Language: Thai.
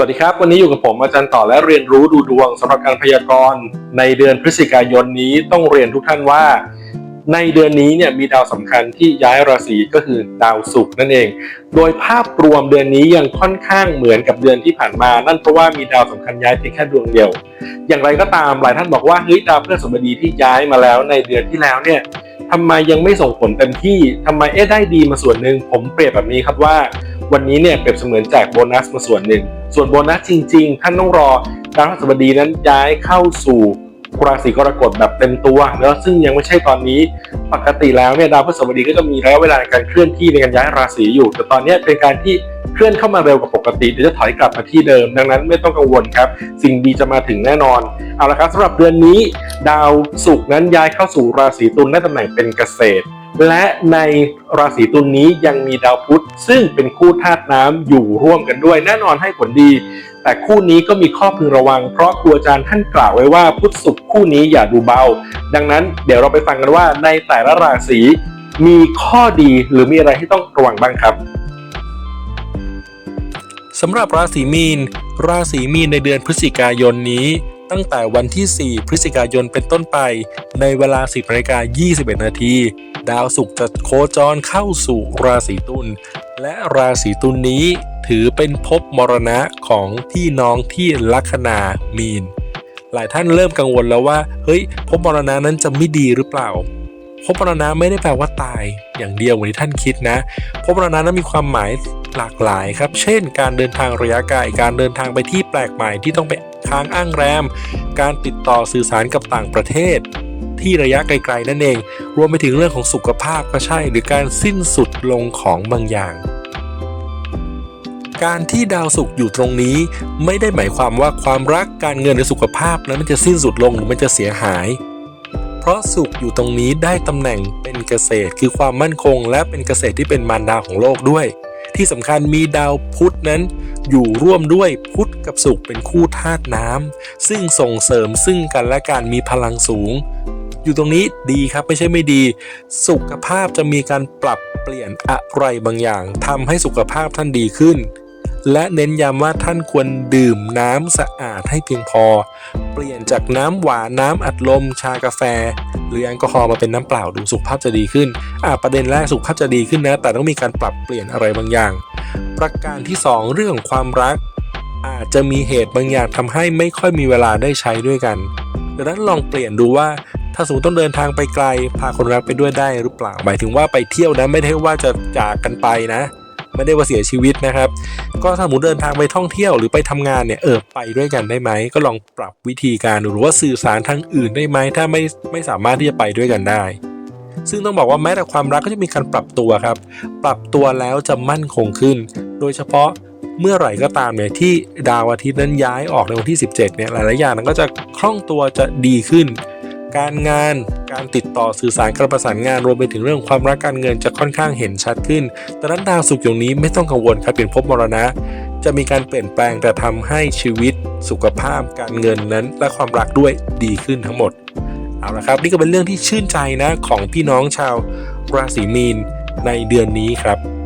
วัสดีครับ วันนี้อยู่กับผมอาจารย์ต่อและเรียนรู้ดูดวงสำหรับการพยากรณ์ในเดือนพฤศจิกายนนี้ต้องเรียนทุกท่านว่า ในเดือนนี้เนี่ยมีดาวสำคัญที่ย้ายราศีก็คือดาวศุกร์นั่นเอง โดยภาพรวมเดือนนี้ยังค่อนข้างเหมือนกับเดือนที่ผ่านมา นั่นเพราะว่ามีดาวสำคัญย้ายเพียงแค่ดวงเดียว อย่างไรก็ตามหลายท่านบอกว่าเฮ้ยดาวพฤหัสบดีที่ย้ายมาแล้วในเดือนที่แล้วเนี่ยทำไมยังไม่ส่งผลเต็มที่ทำไมเอ๊ะได้ดีมาส่วนหนึ่งผมเปรียบแบบนี้ครับว่า วันนี้เนี่ยเปรียบเสมือนแจกโบนัสมาส่วนหนึ่ง ส่วนโบนัสจริง ๆ ท่านต้องรอดาวพฤหัสบดีนั้นย้ายเข้าสู่ราศีกรกฎแบบเต็มตัวเนอะซึ่งยังไม่ใช่ตอนนี้ปกติแล้วเนี่ยดาวพฤหัสบดีก็จะมีระยะเวลาในการเคลื่อนที่ในการย้ายราศีอยู่ แต่ตอนนี้เป็นการที่เคลื่อนเข้ามาเร็วกว่าปกติเดี๋ยวจะถอยกลับมาที่เดิม ดังนั้นไม่ต้องกังวลครับ สิ่งดีจะมาถึงแน่นอนเอาละครับสำหรับเดือนนี้ ดาวศุกร์นั้นย้ายเข้าสู่ราศีตุลได้ตำแหน่งเป็นเกษตร และในราศีตุลนี้ยังมีดาวพุธซึ่งเป็นคู่ธาตุน้ำอยู่ร่วมกันด้วย แน่นอนให้ผลดี แต่คู่นี้ก็มีข้อพึงระวัง เพราะครูอาจารย์ท่านกล่าวไว้ว่าพุธศุกร์คู่นี้อย่าดูเบา ดังนั้นเดี๋ยวเราไปฟังกันว่าในแต่ละราศีมีข้อดีหรือมีอะไรที่ต้องระวังบ้างครับสำหรับราศีมีน ราศีมีนในเดือนพฤศจิกายนนี้ ตั้งแต่วันที่ 4 พฤศจิกายนเป็นต้นไป ในเวลา 10นาฬิกา21 นาที ดาวศุกร์จะโคจรเข้าสู่ราศีตุล และราศีตุลนี้ถือเป็นภพมรณะของพี่น้องที่ลัคนามีน หลายท่านเริ่มกังวลแล้วว่า เฮ้ยภพมรณะนั้นจะไม่ดีหรือเปล่าภพมรณะไม่ได้แปลว่าตาย อย่างเดียวเหมือนที่ท่านคิดนะภพมรณะนั้นมีความหมายหลากหลายครับ เช่น การเดินทางระยะไกล การเดินทางไปที่แปลกใหม่ที่ต้องไป ค้างอ้างแรม การติดต่อสื่อสารกับต่างประเทศ ที่ระยะไกลๆนั่นเอง รวมไปถึงเรื่องของสุขภาพก็ใช่ หรือการสิ้นสุดลงของบางอย่างการที่ดาวศุกร์อยู่ตรงนี้ ไม่ได้หมายความว่าความรักการเงินหรือสุขภาพนั้นมันจะสิ้นสุดลงหรือมันจะเสียหาย เพราะสุขอยู่ตรงนี้ได้ตำแหน่งเป็นเกษตร คือความมั่นคง และเป็นเกษตรที่เป็นมารดาของโลกด้วย ที่สำคัญมีดาวพุธนั้น อยู่ร่วมด้วยพุทธกับศุกร์เป็นคู่ธาตุน้ำซึ่งส่งเสริมซึ่งกันและการมีพลังสูง อยู่ตรงนี้ดีครับไม่ใช่ไม่ดี สุขภาพจะมีการปรับเปลี่ยนอะไรบางอย่างทำให้สุขภาพท่านดีขึ้น และเน้นย้ำว่าท่านควรดื่มน้ำสะอาดให้เพียงพอ เปลี่ยนจากน้ำหวานน้ำอัดลม ชากาแฟ หรือแอลกอฮอล์มาเป็นน้ำเปล่าดูสุขภาพจะดีขึ้นอ่าประเด็นแรกสุขภาพจะดีขึ้นนะ แต่ต้องมีการปรับเปลี่ยนอะไรบางอย่าง ประการที่ 2 เรื่องความรัก อาจจะมีเหตุบางอย่างทำให้ไม่ค่อยมีเวลาได้ใช้ด้วยกันดังนั้นลองเปลี่ยนดูว่าถ้าสมมติต้องเดินทางไปไกล พาคนรักไปด้วยได้หรือเปล่า หมายถึงว่าไปเที่ยวนะไม่ได้ว่าจะจากกันไปนะ ไม่ได้ว่าเสียชีวิตนะครับ ก็ถ้าสมมติเดินทางไปท่องเที่ยวหรือไปทำงานเนี่ยเออไปด้วยกันได้ไหมก็ลองปรับวิธีการหรือว่าสื่อสารทางอื่นได้ไหมถ้าไม่ไม่สามารถที่จะไปด้วยกันได้ ซึ่งต้องบอกว่าแม้แต่ความรักก็จะมีการปรับตัวครับ ปรับตัวแล้วจะมั่นคงขึ้น โดยเฉพาะเมื่อไหร่ก็ตามเนี่ยที่ดาวอาทิตย์นั้นย้ายออกในวันที่ 17เนี่ยหลายๆอย่างนั้นก็จะคล่องตัวจะดีขึ้น การงานการติดต่อสื่อสารการประสานงานรวมไปถึงเรื่องความรักการเงินจะค่อนข้างเห็นชัดขึ้นดังนั้นดาวสุขอย่างนี้ไม่ต้องกังวลครับเป็นภพมรณะ จะมีการเปลี่ยนแปลงแต่ทำให้ชีวิต สุขภาพ การเงินนั้น และความรักด้วยดีขึ้นทั้งหมด เอาละครับ นี่ก็เป็นเรื่องที่ชื่นใจนะของพี่น้องชาวราศีมีนในเดือนนี้ครับ